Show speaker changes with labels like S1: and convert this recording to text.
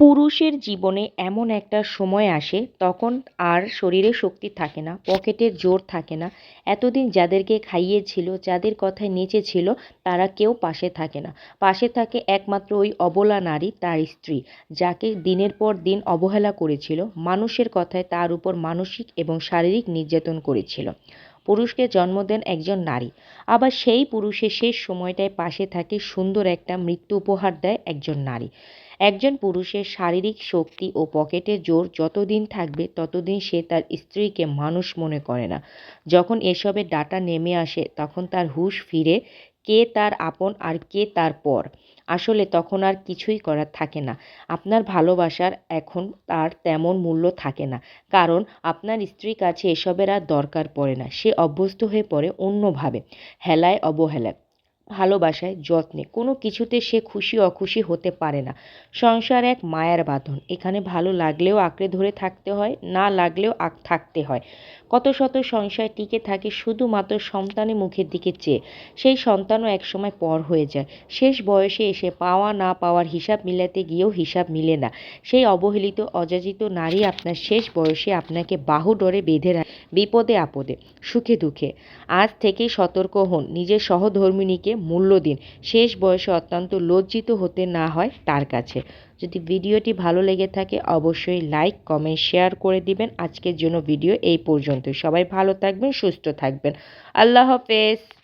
S1: পুরুষের জীবনে এমন একটা সময় আসে, তখন আর শরীরে শক্তি থাকে না, পকেটের জোর থাকে না। এতদিন যাদেরকে খাইয়েছিল, যাদের কথায় নেচেছিল তারা কেউ পাশে থাকে না। পাশে থাকে একমাত্র ওই অবলা নারী, তার স্ত্রী, যাকে দিনের পর দিন অবহেলা করেছিল, মানুষের কথায় তার উপর মানসিক এবং শারীরিক নির্যাতন করেছিল। পুরুষকে জন্ম দেন একজন নারী। আবার সেই পুরুষের শেষ সময়টায় পাশে থাকে সুন্দর একটা মৃত্যু উপহার দেয় একজন নারী। একজন পুরুষের শারীরিক শক্তি ও পকেটের জোর যতদিন থাকবে, ততদিন সে তার স্ত্রীকে মানুষ মনে করে না। যখন এসবের ডাটা নেমে আসে, তখন তার হুশ ফিরে কে তার আপন আর কে তার পর। আসলে তখন আর কিছুই করার থাকে না। আপনার ভালোবাসার এখন তার তেমন মূল্য থাকে না। কারণ আপনার স্ত্রীর কাছে এসবের আর দরকার পড়ে না। সে অভ্যস্ত হয়ে পড়ে অন্যভাবে। হেলায় অবহেলায়। ভালোবাসায় যত্নে। কোনো কিছুতে সে খুশি, অখুশি হতে পারে না। সংসার এক মায়ার বাঁধন। এখানে ভালো লাগলেও আঁকড়ে ধরে থাকতে হয়, না লাগলেও আঁক থাকতে হয়। কত শত সংসার টিকে থাকে শুধুমাত্র সন্তানের মুখের দিকে চেয়ে। সেই সন্তানও একসময় পর হয়ে যায়। শেষ বয়সে এসে পাওয়া না পাওয়ার হিসাব মিলাতে গিয়েও হিসাব মিলে না। সেই অবহেলিত, অযাচিত নারী আপনার শেষ বয়সে আপনাকে বাহু ডরে বেঁধে রাখে। বিপদে আপদে, সুখে দুঃখে। আজ থেকেই সতর্ক হন। নিজের সহধর্মিণীকে মূল্য দিন। শেষ বয়সে অত্যন্ত লজ্জিত হতে না হয় তার কাছে। যদি ভিডিওটি ভালো লেগে থাকে, অবশ্যই লাইক কমেন্ট শেয়ার করে দিবেন। আজকের জন্য ভিডিও এই পর্যন্তই। সবাই ভালো থাকবেন, সুস্থ থাকবেন। আল্লাহ হাফেজ।